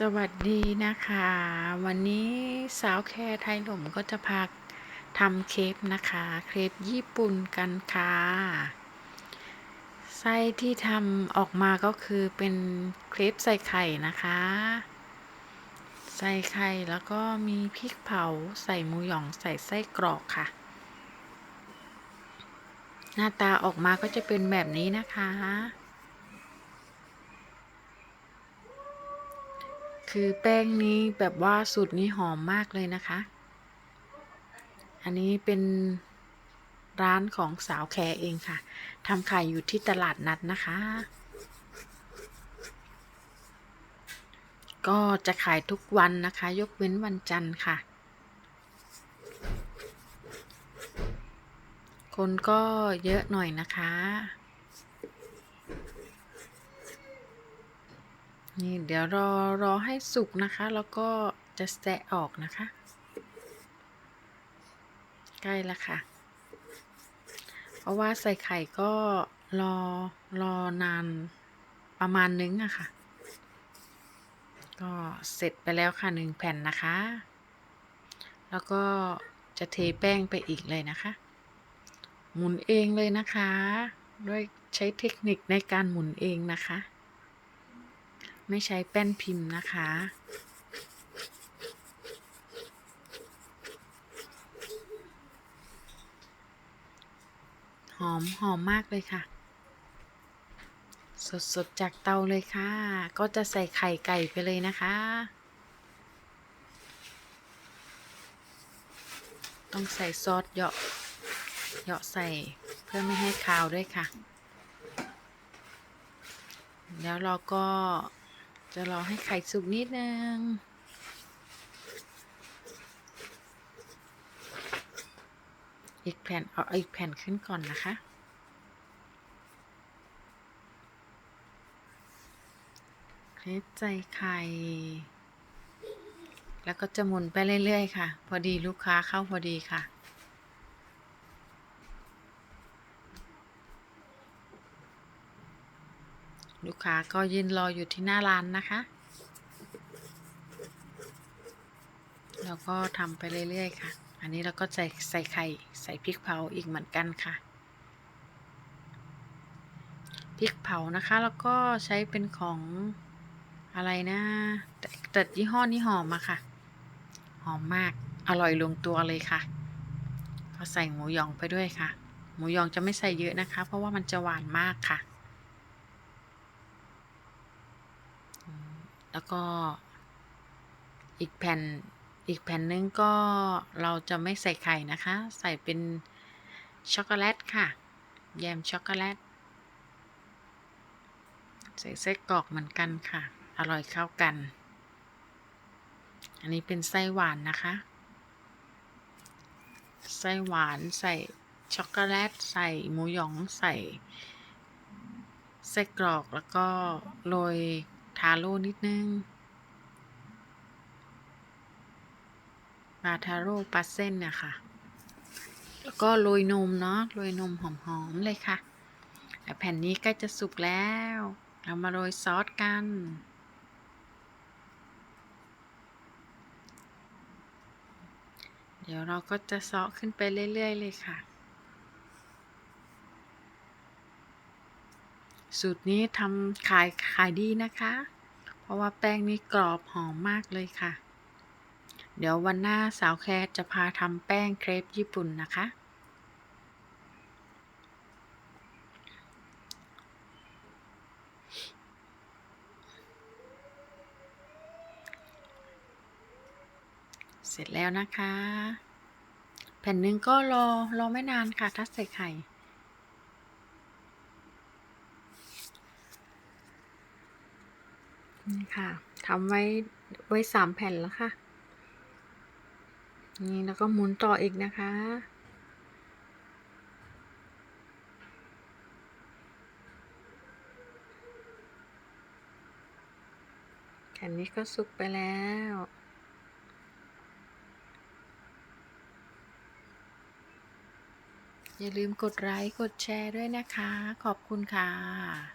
สวัสดีนะคะ วันนี้สาวแคร์ไทยหลมก็จะพาทำเคปนะคะ เครปญี่ปุ่นกันค่ะ ไส้ที่ทำออกมาก็คือเป็นเครปใส่ไข่นะคะ ใส่ไข่แล้วก็มีพริกเผาใส่หมูหยองใส่ไส้กรอกค่ะ หน้าตาออกมาก็จะเป็นแบบนี้นะคะ คือแป้งนี้แบบว่าสูตรนี้หอมมากเลยนะคะ อันนี้เป็นร้านของสาวแคร์เองค่ะทำขายอยู่ที่ตลาดนัดนะคะ ก็จะขายทุกวันนะคะ ยกเว้นวันจันทร์ค่ะ คนก็เยอะหน่อยนะคะ นี่เดี๋ยวรอรอให้สุกนะคะ แล้วก็จะแสะออกนะคะ ใกล้แล้วค่ะ เพราะว่าใส่ไข่ก็รอรอนานประมาณนึงอะค่ะ ก็เสร็จไปแล้วค่ะหนึ่งแผ่นนะคะ แล้วก็จะเทแป้งไปอีกเลยนะคะ หมุนเองเลยนะคะ ด้วยใช้เทคนิคในการหมุนเองนะคะ ไม่ใช้แป้นพิมพ์นะคะ หอมหอมมากเลยค่ะ สดๆจากเตาเลยค่ะ ก็จะใส่ไข่ไก่ไปเลยนะคะ ต้องใส่ซอสเหยาะเหยาะใส่เพื่อไม่ให้คาวด้วยค่ะ แล้วเราก็ จะรอให้ไข่สุกนิดนึงอีกแผ่นเอาอีกแผ่นขึ้นก่อนนะคะ เคล็ดใจไข่ แล้วก็จะหมุนไปเรื่อย ๆ ค่ะ พอดีลูกค้าเข้าพอดีค่ะ ลูกค้าก็ยืนรออยู่ที่หน้าร้านนะคะ แล้วก็ทำไปเรื่อยๆค่ะ อันนี้เราก็ใส่ใส่ไข่ใส่พริกเผาอีกเหมือนกันค่ะพริกเผานะคะ แล้วก็ใช้เป็นของอะไรนะแต่แต่ยี่ห้อนี้หอมอะค่ะ หอมมากอร่อยลงตัวเลยค่ะ ก็ใส่หมูหยองไปด้วยค่ะ หมูหยองจะไม่ใส่เยอะนะคะ เพราะว่ามันจะหวานมากค่ะ แล้วก็อีกแผ่นอีกแผ่นนึงก็เราจะไม่ใส่ไข่นะคะ ใส่เป็นช็อกโกแลตค่ะ แยมช็อกโกแลต ใส่ไส้กรอกเหมือนกันค่ะ อร่อยเข้ากัน อันนี้เป็นไส้หวานนะคะ ไส้หวานใส่ช็อกโกแลต ใส่หมูหยองใส่ไส้กรอกแล้วก็โรย ทาโร่นิดนึงปลาทาโร่ปลาเส้นนี่ยค่ะแล้วก็โรยนมเนาะโรยนมหอมๆเลยค่ะแผ่นนี้ใกล้จะสุกแล้ว เรามาโรยซอสกัน เดี๋ยวเราก็จะซาะขึ้นไปเรื่อย ๆ เลยค่ะ สูตรนี้ทำขายขายดีนะคะ เพราะว่าแป้งนี้กรอบหอมมากเลยค่ะ เดี๋ยววันหน้าสาวแคร์จะพาทำแป้งเครปญี่ปุ่นนะคะ เสร็จแล้วนะคะ แผ่นหนึ่งก็รอรอไม่นานค่ะ ถ้าใส่ไข่ ค่ะทำไว้ไว้สามแผ่นแล้วค่ะ นี่แล้วก็หมุนต่ออีกนะคะ แผ่นนี้ก็สุกไปแล้วอย่าลืมกดไลค์ กดแชร์ด้วยนะคะ ขอบคุณค่ะ